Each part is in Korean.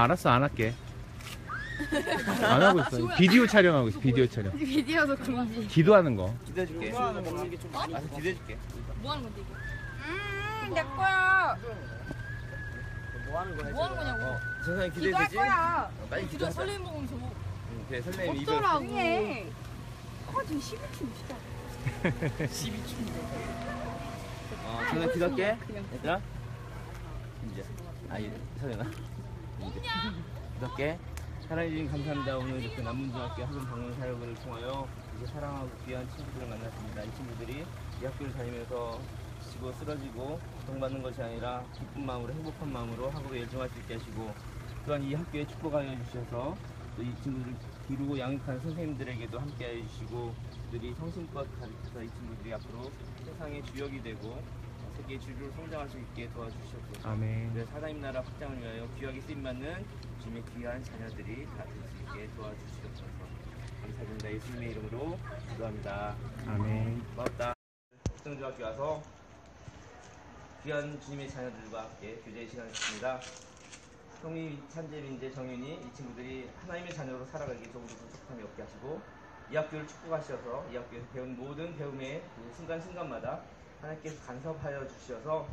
알았어 안 할게 안 하고 있어 비디오 촬영하고 있어 비디오 촬영 비디오도 금지. 기도하는 거 기대해줄게. 먹는 게좀 알아서 기대해줄게. 뭐 하는 건데 이거? 음, 내 거야. 뭐 하는 거야? 뭐 하는 거냐고? 어, 세상에 기도할 기대되지? 거야. 어, 빨리 기도 기도하자. 설레임 먹으면서 뭐. 응, 그래 설레임. 없더라고. 해. 커진 12층 진짜. 어, 세상에 기도할게. 얘들아. 이제. 아, 이 서연아. 하나님 주님 감사합니다. 오늘 이렇게 남문중학교 학원 방문 사역을 통하여 이제 사랑하고 귀한 친구들을 만났습니다. 이 친구들이 이 학교를 다니면서 지고 쓰러지고 고통받는 것이 아니라 기쁜 마음으로 행복한 마음으로 학업에 열중할 수 있게 하시고 또한 이 학교에 축복하여 주셔서 또 이 친구들을 기르고 양육하는 선생님들에게도 함께하여 주시고 그들이 성심껏 가르쳐서 이 친구들이 앞으로 세상의 주역이 되고 세계 주류로 성장할 수 있게 도와주셨고 아멘. 네, 하나님 나라 확장을 위하여 귀하게 쓰임받는 주님의 귀한 자녀들이 다 될 수 있게 도와주시옵소서. 감사드립니다. 예수님의 이름으로 기도합니다. 아멘. 고맙다. 국정중학교 와서 귀한 주님의 자녀들과 함께 교제의 시간을 갖습니다. 형이 찬재, 민재, 정윤이 이 친구들이 하나님의 자녀로 살아가기 조금도 부족함이 없게 하시고 이 학교를 축복하셔서 이 학교에서 배운 모든 배움의 그 순간순간마다 하나님께서 간섭하여 주셔서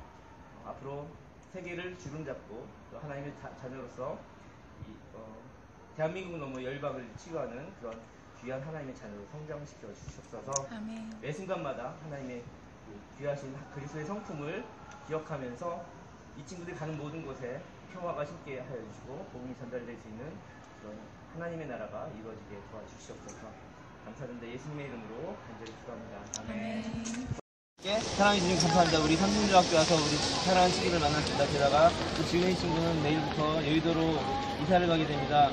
어, 앞으로 세계를 주름잡고 또 하나님의 자, 자녀로서 이, 어, 대한민국을 넘어 열방을 치유하는 그런 귀한 하나님의 자녀로 성장시켜 주셨어서. 아멘. 매 순간마다 하나님의 그 귀하신 그리스도의 성품을 기억하면서 이 친구들이 가는 모든 곳에 평화가 심게 하여 주시고 복음이 전달될 수 있는 그런 하나님의 나라가 이루어지게 도와주시옵소서. 감사드립니다. 예수님의 이름으로 간절히 기도합니다. 아멘 사랑해 주님 감사합니다 우리 삼성중학교 와서 우리 사랑하는 친구를 만났습니다 게다가 또 지은이 친구는 내일부터 여의도로 이사를 가게 됩니다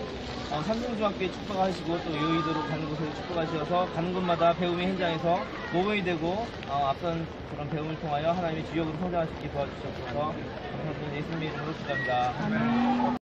어, 삼성중학교에 축복하시고 또 여의도로 가는 곳에 축복하셔서 가는 곳마다 배움의 현장에서 모범이 되고 어, 앞선 그런 배움을 통하여 하나님의 주역으로 있게 도와주셔서 감사드립니다. 예수님의 이름으로 기도합니다.